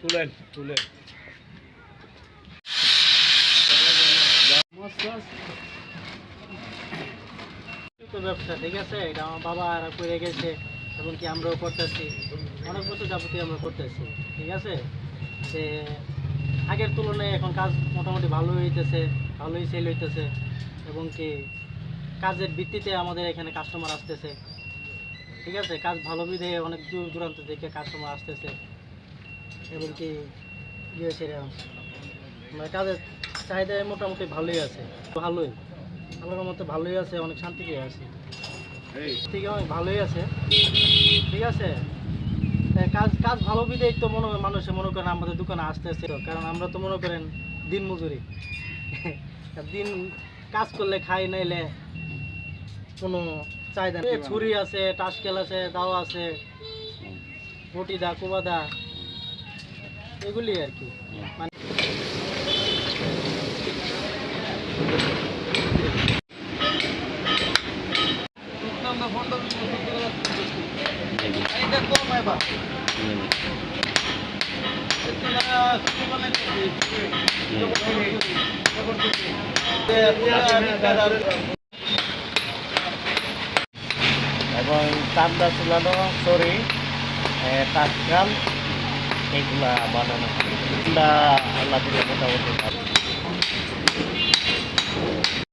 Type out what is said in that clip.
তুলেন তুলেন। ব্যবসা ঠিক আছে? এটা আমার বাবা আর করে গেছে এবং কি আমরাও করতেছি। অনেক বছর যাবতীয় আমরা করতেছি ঠিক আছে? সে আগের তুলনায় এখন কাজ মোটামুটি ভালো হইতেছে ভালোই সেল হইতেছে এবং কি কাজের ভিত্তিতে আমাদের এখানে কাস্টমার আসতেছে। ঠিক আছে কাজ ভালো বিধে অনেক দূর দূরান্ত থেকে কাস্টমার আসতেছে। এমনকি ইয়ে মানে কাজের চাহিদা মোটামুটি ভালোই আছে। ভালোই। আল্লাহর মতো ভালোই আছে অনেক শান্তি শান্তিতে আছে। ঠিক আছে অনেক ভালোই আছে। ঠিক আছে? কাজ কাজ ভালো বিধেই তো মনে হয় মানুষে মনে করেন আমাদের দোকানে আসতেছে। কারণ আমরা তো মনে করেন দিন মজুরি। দিন কাজ করলে খাই নাইলে কোনো চাহিদা নেই। ছুরি আছে টাসকেল আছে দাও আছে বটি দা কুবা দা এগুলি আর কি। মানে এবং চান্দা চুলানো সরি তাৎকাল এগুলা বানানো এগুলা আল্লাহ মোটামুটি।